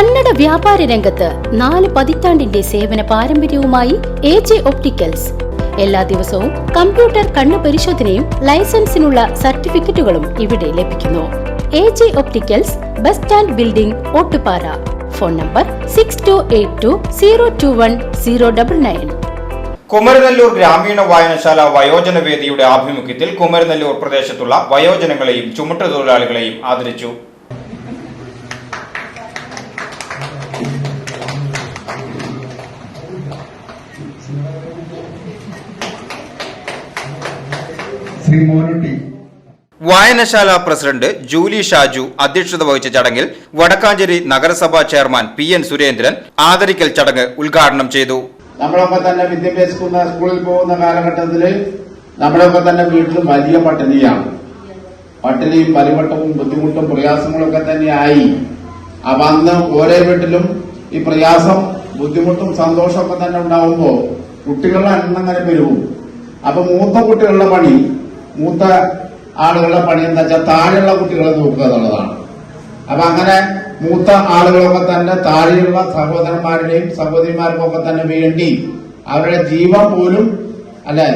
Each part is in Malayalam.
കന്നഡ വ്യാപാര രംഗത്ത് നാല് പതിറ്റാണ്ടിന്റെ സേവന പാരമ്പര്യവുമായി എ ജെ ഒപ്റ്റിക്കൽസ്. എല്ലാ ദിവസവും കമ്പ്യൂട്ടർ കണ്ണു പരിശോധനയും ലൈസൻസിനുള്ള സർട്ടിഫിക്കറ്റുകളും ഇവിടെ ലഭിക്കുന്നു. A J opticals bus stand building Ottupara. Phone number six two eight two zero two one zero double nine Kumaranellur ഗ്രാമീണ വായനശാല വയോജന വേദിയുടെ ആഭിമുഖ്യത്തിൽ കുമരനെല്ലൂർ പ്രദേശത്തുള്ള വയോജനങ്ങളെയും ചുമട്ടുതൊഴിലാളികളെയും ആദരിച്ചു. ശ്രീ മോനുട്ടി വായനശാല പ്രസിഡന്റ് ജൂലി ഷാജു അധ്യക്ഷത വഹിച്ച ചടങ്ങിൽ വടക്കാഞ്ചേരി നഗരസഭാ ചെയർമാൻ പി എൻ സുരേന്ദ്രൻ ആദരിക്കൽ ചടങ്ങ് ഉദ്ഘാടനം ചെയ്തു. നമ്മളൊക്കെ തന്നെ വിദ്യാഭ്യാസിക്കുന്ന സ്കൂളിൽ പോകുന്ന കാലഘട്ടത്തിൽ നമ്മളൊക്കെ തന്നെ വീട്ടിൽ വലിയ പട്ടിണിയാണ്. പട്ടിണിയും പരിവട്ടവും ബുദ്ധിമുട്ടും പ്രയാസങ്ങളൊക്കെ തന്നെയായി അപ്പൊ അന്ന് ഓരോ വീട്ടിലും ഈ പ്രയാസം ബുദ്ധിമുട്ടും സന്തോഷമൊക്കെ തന്നെ ഉണ്ടാവുമ്പോൾ കുട്ടികളുടെ എണ്ണം അങ്ങനെ പെരുകും. അപ്പൊ മൂത്ത കുട്ടികളുടെ പണി മൂത്ത ആളുകളുടെ പണി എന്താ വെച്ചാൽ താഴെയുള്ള കുട്ടികളെ നോക്കുക എന്നുള്ളതാണ്. അപ്പൊ അങ്ങനെ മൂത്ത ആളുകളൊക്കെ തന്നെ താഴെയുള്ള സഹോദരന്മാരുടെയും സഹോദരിമാർക്കും ഒക്കെ തന്നെ വേണ്ടി അവരുടെ ജീവൻ പോലും അല്ലെ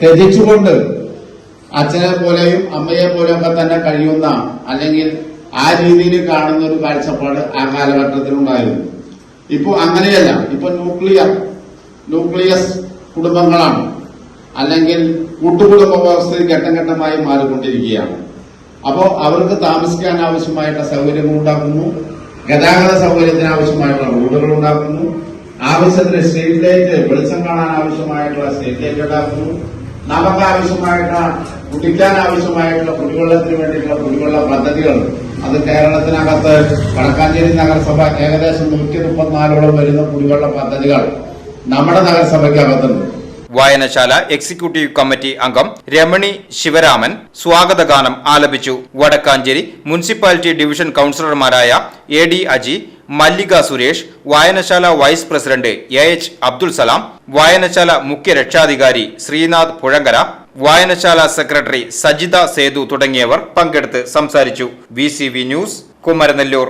ത്യജിച്ചുകൊണ്ട് അച്ഛനെ പോലെയും അമ്മയെ പോലെയും ഒക്കെ തന്നെ കഴിയുന്ന അല്ലെങ്കിൽ ആ രീതിയിൽ കാണുന്ന ഒരു കാഴ്ചപ്പാട് ആ കാലഘട്ടത്തിലുണ്ടായിരുന്നു ഇപ്പൊ അങ്ങനെയല്ല. ഇപ്പൊ ന്യൂക്ലിയർ ന്യൂക്ലിയസ് കുടുംബങ്ങളാണ്. അല്ലെങ്കിൽ കൂട്ടുകുടുംബ വ്യവസ്ഥയിൽ ഘട്ടം ഘട്ടമായി മാറിക്കൊണ്ടിരിക്കുകയാണ്. അപ്പോൾ അവർക്ക് താമസിക്കാൻ ആവശ്യമായിട്ടുള്ള സൗകര്യങ്ങൾ ഉണ്ടാക്കുന്നു. ഗതാഗത സൗകര്യത്തിന് ആവശ്യമായിട്ടുള്ള റോഡുകൾ ഉണ്ടാക്കുന്നു. ആവശ്യത്തിന് സ്ട്രീറ്റ് ലൈറ്റ് വെളിച്ചം കാണാൻ ആവശ്യമായിട്ടുള്ള സ്ട്രീറ്റ് ലൈറ്റ് ഉണ്ടാക്കുന്നു. നമുക്ക് ആവശ്യമായിട്ടുള്ള കുടിക്കാൻ ആവശ്യമായിട്ടുള്ള കുടിവെള്ളത്തിന് വേണ്ടിയിട്ടുള്ള കുടിവെള്ള പദ്ധതികൾ അത് കേരളത്തിനകത്ത് വടക്കാഞ്ചേരി നഗരസഭ ഏകദേശം നൂറ്റി മുപ്പത്തിനാലോളം വരുന്ന കുടിവെള്ള പദ്ധതികൾ നമ്മുടെ നഗരസഭയ്ക്കകത്തുണ്ട്. വായനശാല എക്സിക്യൂട്ടീവ് കമ്മിറ്റി അംഗം രമണി ശിവരാമൻ സ്വാഗതഗാനം ആലപിച്ചു. വടക്കാഞ്ചേരി മുനിസിപ്പാലിറ്റി ഡിവിഷൻ കൌൺസിലർമാരായ എ ഡി അജി മല്ലിക സുരേഷ് വായനശാല vice president A H Abdul Salam വായനശാല മുഖ്യ രക്ഷാധികാരി ശ്രീനാഥ് പുഴങ്കര വായനശാല സെക്രട്ടറി സജിത സേതു തുടങ്ങിയവർ പങ്കെടുത്ത് സംസാരിച്ചു. V news Kumaranellur.